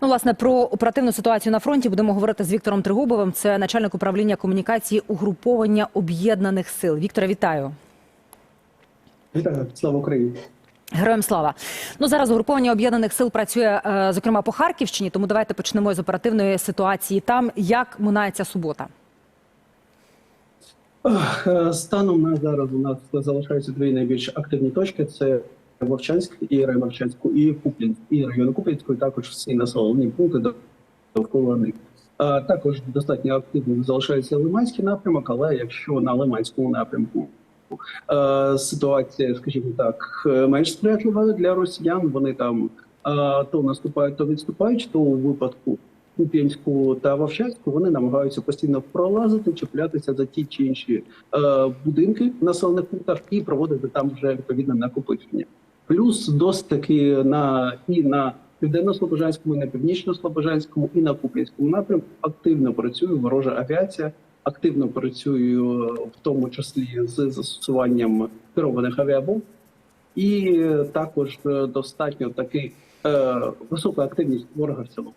Ну, власне, про оперативну ситуацію на фронті будемо говорити з Віктором Тригубовим. Це начальник управління комунікації угруповання об'єднаних сил. Віктора, вітаю. Вітаю, слава Україні. Героям слава. Ну зараз угруповання об'єднаних сил працює е, зокрема по Харківщині. Тому давайте почнемо з оперативної ситуації. Там як минається субота. Е, Станом на зараз у нас залишаються дві найбільш активні точки: це Вовчанськ і Раймовчанськ, і Куп'янськ, і район Куп'янської, також всі населені пункти довкола них. Також достатньо активним залишається Лиманський напрямок, але якщо на Лиманському напрямку ситуація, скажімо так, менш сприятлива для росіян, вони там то наступають, то відступають, то у випадку Куп'янську та Вовчанську вони намагаються постійно пролазити, чіплятися за ті чи інші будинки в населених пунктах і проводити там вже відповідне накопичення. Плюс досить таки на і на південно-слобожанському, і на північно-слобожанському, і на Куп'янському напрямку активно працює ворожа авіація, активно працює е, в тому числі з застосуванням керованих авіабомб, і також е, достатньо таки е, висока активність ворога в цілому.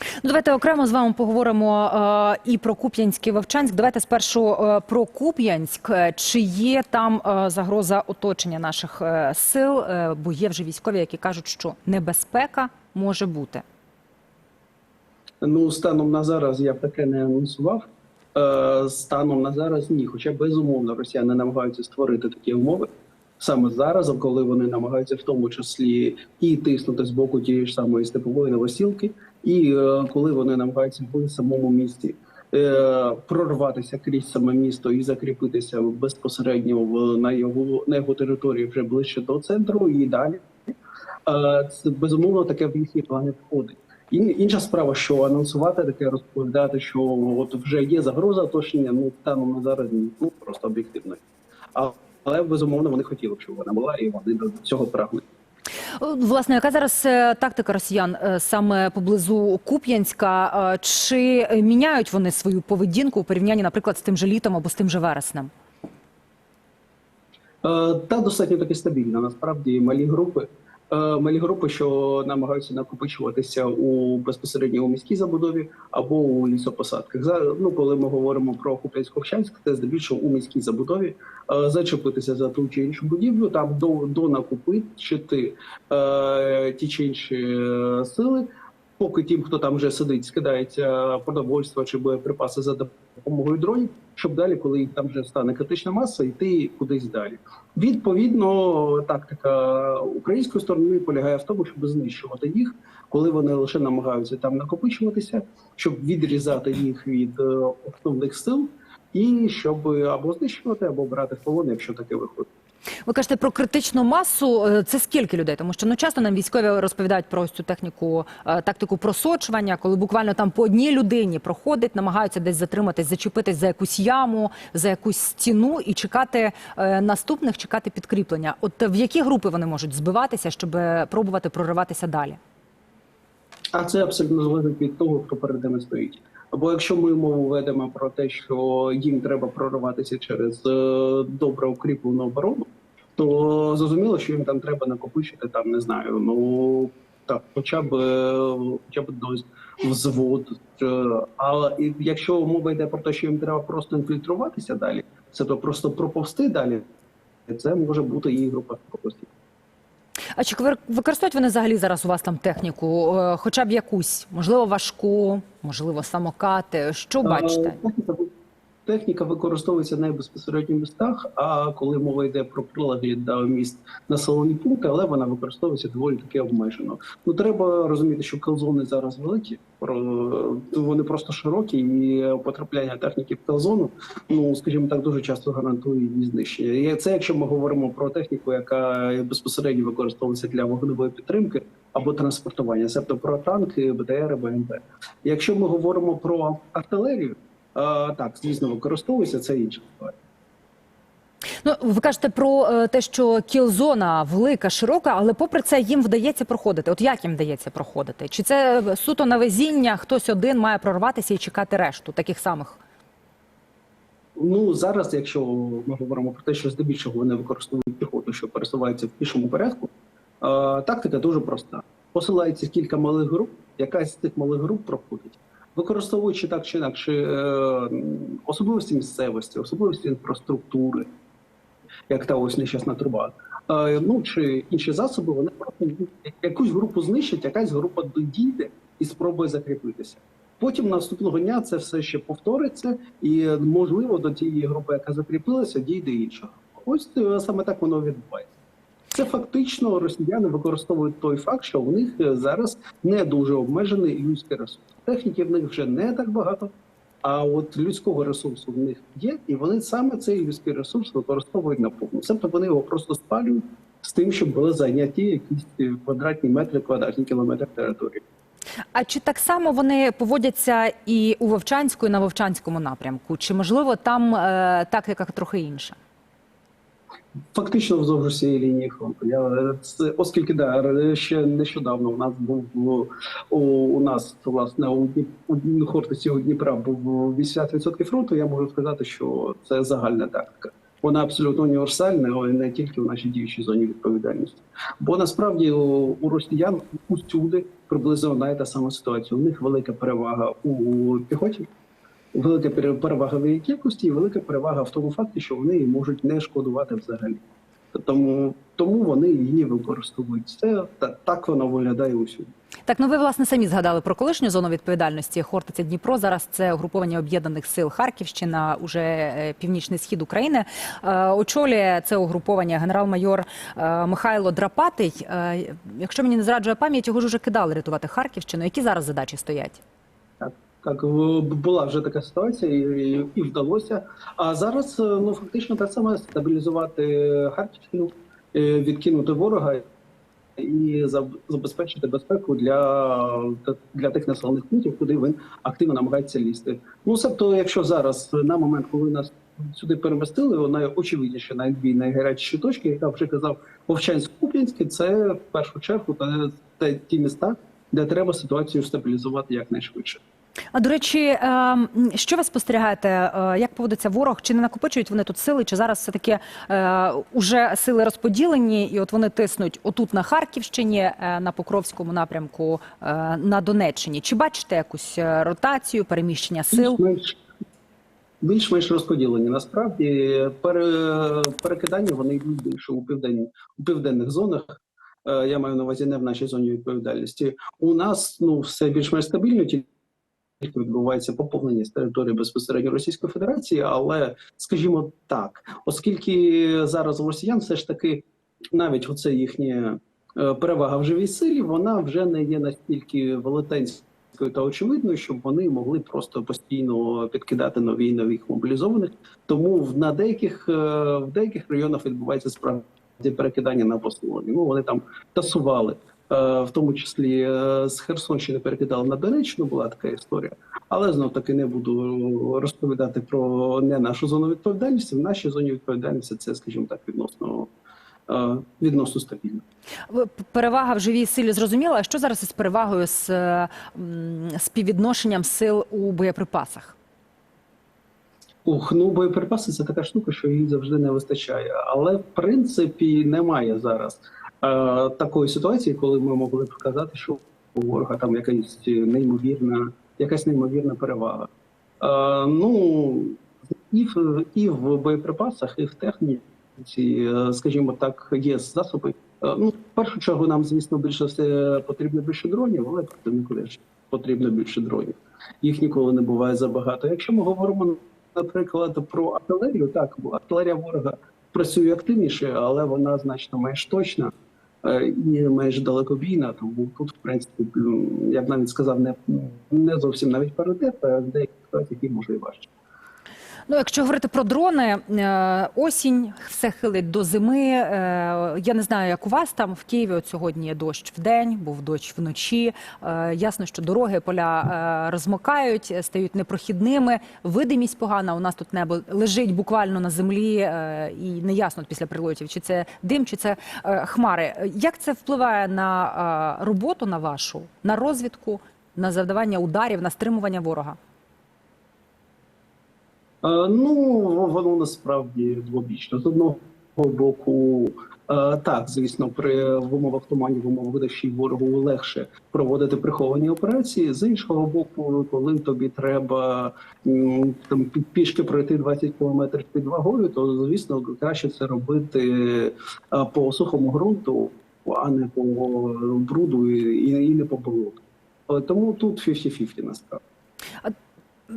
Ну, давайте окремо з вами поговоримо е, і про Куп'янськ і Вовчанськ. Давайте спершу е, про Куп'янськ. Чи є там е, загроза оточення наших е, сил? Е, бо є вже військові, які кажуть, що небезпека може бути. Ну, станом на зараз я б таке не анонсував. Е, станом на зараз ні. Хоча безумовно росіяни намагаються створити такі умови саме зараз, коли вони намагаються в тому числі і тиснути з боку тієї ж самої степової новосілки, і е, коли вони намагаються в самому місті е, прорватися крізь саме місто і закріпитися безпосередньо в на його на його території вже ближче до центру і далі. Е, Це безумовно таке в їхні плани входить. І інша справа, що анонсувати таке, розповідати, що от вже є загроза оточення, ну станом на зараз ну просто об'єктивно. Але безумовно вони хотіли, б, щоб вона була, і вони до цього прагнуть. Е, Власне, яка зараз е, тактика росіян е, саме поблизу Куп'янська? Чи міняють вони свою поведінку у порівнянні, наприклад, з тим же літом або з тим же вереснем? Та достатньо таки стабільна. Насправді малі групи. Е, Малі групи, що намагаються накопичуватися у безпосередньо у міській забудові або у лісопосадках. За ну, коли ми говоримо про Куп'янськ-Ховчанськ, це здебільшого у міській забудові е, зачепитися за ту чи іншу будівлю, там до, до накопичити е, ті чи інші сили. Поки тим, хто там вже сидить, скидається продовольство чи боєприпаси за допомогою дронів, щоб далі, коли їх там вже стане критична маса, йти кудись далі. Відповідно, тактика української сторони полягає в тому, щоб знищувати їх, коли вони лише намагаються там накопичуватися, щоб відрізати їх від е, основних сил, і щоб або знищувати, або брати в полон, якщо таке виходить. Ви кажете про критичну масу. Е, Це скільки людей? Тому що ну часто нам військові розповідають про ось цю техніку, е, тактику просочування, коли буквально там по одній людині проходить, намагаються десь затриматись, зачепитись за якусь яму, за якусь стіну і чекати е, наступних, чекати підкріплення. От в які групи вони можуть збиватися, щоб пробувати прориватися далі? А це абсолютно залежить від того, хто перед ними стоїть. Або якщо ми мову ведемо про те, що їм треба прориватися через е, добре укріплену оборону, то зрозуміло, що їм там треба накопичити там, не знаю, ну так, хоча б е, хоча б дось взвод. Е, А якщо мова йде про те, що їм треба просто інфільтруватися далі, це то просто проповсти далі, це може бути і група пропустів. А чи використовують вони взагалі зараз у вас там техніку, е, хоча б якусь, можливо, важку, можливо, самокати? Що бачите? Техніка, використовується не безпосередньо в містах, а коли мова йде про прилеглі до міст населені пункти, але вона використовується доволі таки обмежено. Ну треба розуміти, що калзони зараз великі, вони просто широкі, і потрапляння техніки в калзону, ну скажімо так, дуже часто гарантує її знищення. І це якщо ми говоримо про техніку, яка безпосередньо використовується для вогневої підтримки або транспортування, себто про танки, БТР, БМП. Якщо ми говоримо про артилерію, так звісно, використовується це інша ситуація. Ну, ви кажете про е, те, що кілзона велика, широка, але попри це їм вдається проходити. От як їм вдається проходити? Чи це е, суто на везіння, хтось один має прорватися і чекати решту таких самих? Ну зараз, якщо ми говоримо про те, що здебільшого вони використовують піхоту, що пересувається в пішому порядку, е, тактика дуже проста. посилається кілька малих груп, якась з цих малих груп проходить. Використовуючи так чи інакше е, особливості місцевості, особливості інфраструктури, як та ось нещасна труба, е, ну чи інші засоби, вони просто якусь групу знищать, якась група дійде і спробує закріпитися. Потім наступного дня це все ще повториться, і можливо до тієї групи, яка закріпилася, дійде інша. Ось е, саме так воно відбувається. Це фактично росіяни використовують той факт, що у них е, зараз не дуже обмежений людський ресурс. Техніки в них вже не так багато, а от людського ресурсу в них є, і вони саме цей людський ресурс використовують наповну. Тобто вони його просто спалюють з тим, щоб були зайняті якісь е, квадратні метри, квадратні кілометри території. А чи так само вони поводяться і у Вовчанську, і на Вовчанському напрямку? Чи можливо там е, тактика трохи інша? Фактично вздовж усієї лінії фронту. Я це, оскільки да ще нещодавно у нас був у, у, нас власне у, Дніп- у Хортиці у Дніпра був 80% фронту. Я можу сказати, що це загальна тактика. Вона абсолютно універсальна, але не тільки в нашій діючій зоні відповідальності. Бо насправді у, у росіян усюди приблизно одна та сама ситуація. У них велика перевага у піхоті, велика пере- перевага в її кількості і велика перевага в тому факті, що вони її можуть не шкодувати взагалі. Тому, тому вони її використовують. Це та, так воно виглядає усюди. Так, ну ви власне самі згадали про колишню зону відповідальності Хортиця Дніпро. Зараз це угруповання об'єднаних сил Харківщина, уже е, північний схід України. Е, Очолює це угруповання генерал-майор е, Михайло Драпатий. Якщо мені не зраджує пам'ять, його ж уже кидали рятувати Харківщину. Які зараз задачі стоять? Так, так була вже така ситуація, і, і вдалося. А зараз е, ну фактично те саме стабілізувати Харківщину, е, відкинути ворога і забезпечити безпеку для, для тих населених пунктів, куди він активно намагається лізти. Ну себто, якщо зараз на момент, коли нас сюди перемістили, найочевидніше, найбій найгарячіші точки, як я вже казав, Вовчанськ-Куп'янське, це в першу чергу та, та ті міста, де треба ситуацію стабілізувати якнайшвидше. А до речі, е, що ви спостерігаєте? е, Як поводиться ворог? Чи не накопичують вони тут сили? Чи зараз все таки е, уже сили розподілені, і от вони тиснуть отут на Харківщині, е, на Покровському напрямку, на Донеччині? Чи бачите якусь ротацію, переміщення сил? Більш-менш, розподілені. Насправді пере, перекидання вони йдуть більше у південні у південних зонах. Я маю на увазі не в нашій зоні відповідальності. У нас ну все більш-менш стабільно, тільки відбувається поповнення з території безпосередньо Російської Федерації, але скажімо так, оскільки зараз у росіян все ж таки навіть оце їхня е, перевага в живій силі, вона вже не є настільки велетенською та очевидною, щоб вони могли просто постійно підкидати нові і нових мобілізованих. Тому на деяких е, в деяких районах відбувається справді перекидання на посилення. Ну вони там тасували. Е, В тому числі е, з Херсонщини перекидали на Донеччину, була така історія. Але знов таки не буду розповідати про не нашу зону відповідальності. В нашій зоні відповідальності це, скажімо так, відносно е, відносно стабільно. Перевага в живій силі зрозуміла. А що зараз із перевагою з співвідношенням сил у боєприпасах? Ух, ну боєприпаси це така штука, що її завжди не вистачає. Але в принципі немає зараз такої ситуації, коли ми могли б сказати, що у ворога там якась неймовірна, якась неймовірна перевага. Е, ну і в і в боєприпасах, і в техніці, е, скажімо так, є засоби. Е, ну, в першу чергу, нам, звісно, більше все потрібно більше дронів, але противнику потрібно більше дронів. Їх ніколи не буває забагато. Якщо ми говоримо наприклад, про артилерію, так, артилерія ворога працює активніше, але вона значно менш точна е, і майже далекобійна. Тому тут, в принципі, м, я б навіть сказав, не, не зовсім навіть паритет, а в деяких ситуаціях і може і важче. Ну, якщо говорити про дрони, е, осінь все хилить до зими. Е, Я не знаю, як у вас там в Києві. От сьогодні є дощ вдень, був дощ вночі. Е, Ясно, що дороги, поля розмокають, стають непрохідними. Видимість погана. У нас тут небо лежить буквально на землі, і неясно після прильотів, чи це дим, чи це хмари. Як це впливає на роботу на вашу, на розвідку, на завдавання ударів, на стримування ворога? Е, Ну, воно насправді двобічно. З одного боку, Е, Так, звісно, при в умовах туманів, в умовах дощів ворогу легше проводити приховані операції. З іншого боку, коли тобі треба там пі- пішки пройти 20 кілометрів під вагою, то звісно краще це робити е, по сухому ґрунту, а не по бруду і, і не по болоту. Тому тут 50-50 насправді.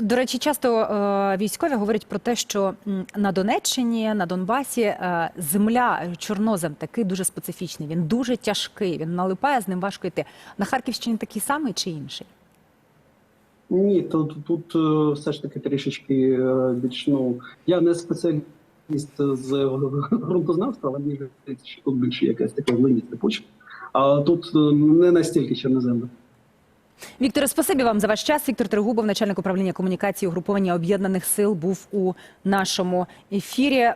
До речі, часто е, військові говорять про те, що на Донеччині, на Донбасі е, земля чорнозем такий дуже специфічний. Він дуже тяжкий. Він налипає, з ним важко йти. На Харківщині такий самий чи інший? Ні, тут, тут е, все ж таки трішечки більш ну я не спеціаліст з ґрунтознавства, але мені тут більше якась таке глиністе почва. А тут не настільки чорноземно. Вікторе, спасибі вам за ваш час. Віктор Трегубов, начальник управління комунікації угруповання об'єднаних сил, був у нашому ефірі.